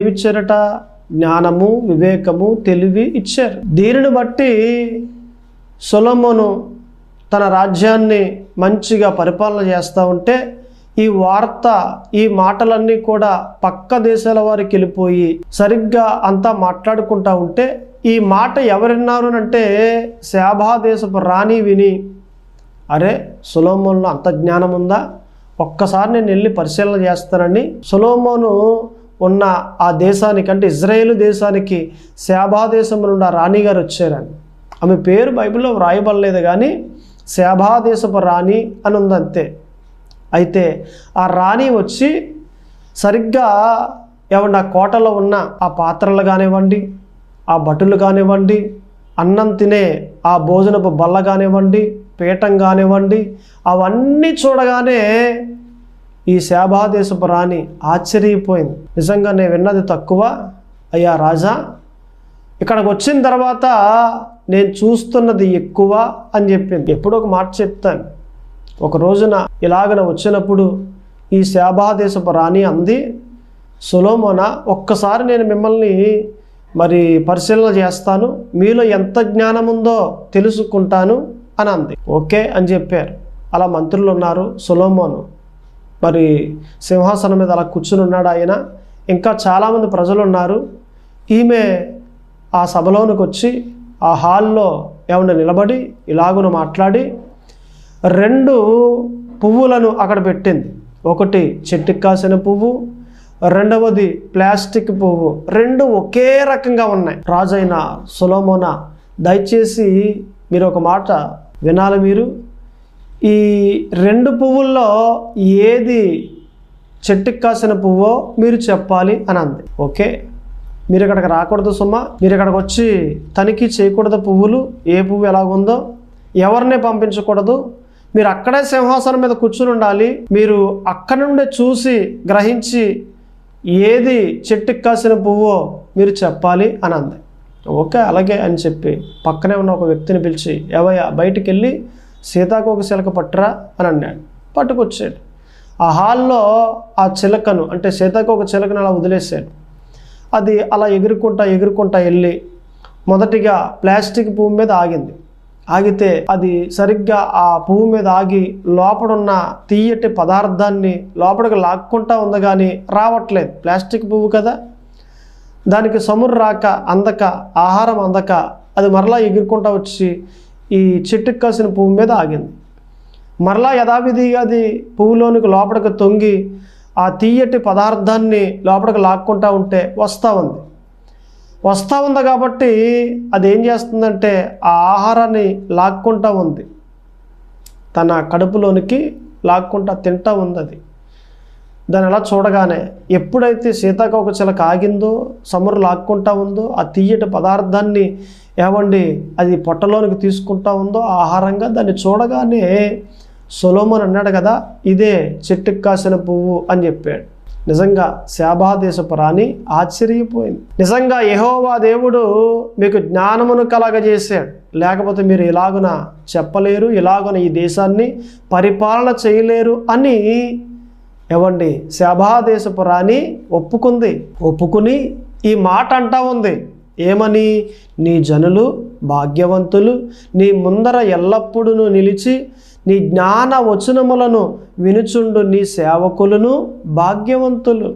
ఇచ్చారట జ్ఞానము వివేకము తెలివి ఇచ్చారు. దీనిని బట్టి సొలొమోను తన రాజ్యాన్ని మంచిగా పరిపాలన చేస్తూ ఉంటే ఈ వార్త ఈ మాటలన్నీ కూడా పక్క దేశాల వారికి వెళ్ళిపోయి సరిగ్గా అంతా మాట్లాడుకుంటా ఉంటే ఈ మాట ఎవరిన్నారు అంటే శాభా దేశపు రాణి విని అరే సులోమోన్లో అంత జ్ఞానం ఉందా ఒక్కసారి నేను వెళ్ళి పరిశీలన చేస్తానని. సులోమోను ఉన్న ఆ దేశానికి అంటే ఇజ్రాయేల్ దేశానికి శాబా దేశం నుండి ఆ రాణిగారు వచ్చారని. ఆమె పేరు బైబిల్లో వ్రాయబడలేదు కానీ శాబా దేశపు రాణి అని ఉంది అంతే. అయితే ఆ రాణి వచ్చి సరిగ్గా ఏమన్నా కోటలో ఉన్న ఆ పాత్రలు కానివ్వండి ఆ భటులు కానివ్వండి అన్నం తినే ఆ భోజనపు బల్ల కానివ్వండి పీఠం కానివ్వండి అవన్నీ చూడగానే ఈ శాభాదేశపు రాణి ఆశ్చర్యపోయింది. నిజంగా నేను విన్నది తక్కువ అయ్యా రాజా. ఇక్కడికి వచ్చిన తర్వాత నేను చూస్తున్నది ఎక్కువ అని చెప్పింది. ఎప్పుడో ఒక మాట చెప్తాను. ఒక రోజున ఇలాగన వచ్చినప్పుడు ఈ శాభాదేశపు రాణి అంది సులోమోన ఒక్కసారి నేను మిమ్మల్ని మరి పరిశీలన చేస్తాను. మీలో ఎంత జ్ఞానం ఉందో తెలుసుకుంటాను అని అంది. ఓకే అని చెప్పారు. అలా మంత్రులు ఉన్నారు సులోమోను. మరి సింహాసనం మీద అలా కూర్చుని ఉన్నాడు ఆయన. ఇంకా చాలామంది ప్రజలు ఉన్నారు. ఈమె ఆ సభలోనికి వచ్చి ఆ హాల్లో ఏమన్నా నిలబడి ఇలాగున మాట్లాడి రెండు పువ్వులను అక్కడ పెట్టింది. ఒకటి చెట్టుకి కాసిన పువ్వు రెండవది ప్లాస్టిక్ పువ్వు. రెండు ఒకే రకంగా ఉన్నాయి. రాజైన సులోమోన దయచేసి మీరు ఒక మాట వినాలి మీరు. ఈ రెండు పువ్వుల్లో ఏది చెట్టుకి కాసిన పువ్వో మీరు చెప్పాలి అని అంది. ఓకే? మీరు ఇక్కడికి రాకూడదు సుమా. మీరు ఇక్కడికి వచ్చి తనిఖీ చేయకూడదు పువ్వులు. ఏ పువ్వు ఎలాగుందో ఎవరిని పంపించకూడదు. మీరు అక్కడే సింహాసనం మీద కూర్చుని ఉండాలి. మీరు అక్కడ నుండే చూసి గ్రహించి ఏది చెట్టుకి కాసిన పువ్వో మీరు చెప్పాలి అని అంది. ఓకే అలాగే అని చెప్పి పక్కనే ఉన్న ఒక వ్యక్తిని పిలిచి ఎవయ్యా బయటికి వెళ్ళి సీతాకోక చిలక పట్టురా అని అన్నాడు. పట్టుకొచ్చాడు. ఆ హాల్లో ఆ చిలకను అంటే సీతాకోక చిలకను అలా వదిలేశాడు. అది అలా ఎగురుకుంటా ఎగురుకుంటా వెళ్ళి మొదటిగా ప్లాస్టిక్ పువ్వు మీద ఆగింది. ఆగితే అది సరిగ్గా ఆ పువ్వు మీద ఆగి లోపడున్న తీయటి పదార్థాన్ని లోపలికి లాక్కుంటా ఉంది కానీ రావట్లేదు. ప్లాస్టిక్ పువ్వు కదా. దానికి సమురు రాక అందక ఆహారం అందక అది మరలా ఎగురుకుంటా వచ్చి ఈ చెట్టుకు కాసిన పువ్వు మీద ఆగింది. మరలా యథావిధిగా అది పువ్వులోనికి లోపలికి తొంగి ఆ తీయటి పదార్థాన్ని లోపలికి లాక్కుంటా ఉంటే వస్తూ ఉంది. వస్తూ ఉంది కాబట్టి అది ఏం చేస్తుందంటే ఆ ఆహారాన్ని లాక్కుంటా ఉంది. తన కడుపులోనికి లాక్కుంటా తింటా ఉంది అది. దాన్ని అలా చూడగానే ఎప్పుడైతే సీతాకోక చిలక ఆగిందో సమురు లాక్కుంటా ఉందో ఆ తీయటి పదార్థాన్ని ఏమండి అది పొట్టలోనికి తీసుకుంటా ఉందో ఆహారంగా దాన్ని చూడగానే సొలోమన్ అన్నాడు కదా ఇదే చెట్టుకు కాసిన పువ్వు అని చెప్పాడు. నిజంగా శాభాదేశపు రాణి ఆశ్చర్యపోయింది. నిజంగా యహోవా దేవుడు మీకు జ్ఞానమును కలగజేశాడు. లేకపోతే మీరు ఇలాగున చెప్పలేరు ఇలాగున ఈ దేశాన్ని పరిపాలన చేయలేరు అని ఇవ్వండి శభాదేశపు రాణి ఒప్పుకుంది. ఒప్పుకుని ఈ మాట అంటా ఉంది. ఏమని? నీ జనులు భాగ్యవంతులు నీ ముందర ఎల్లప్పుడూ నిలిచి నీ జ్ఞాన వచనములను వినుచుండు నీ సేవకులను భాగ్యవంతులు.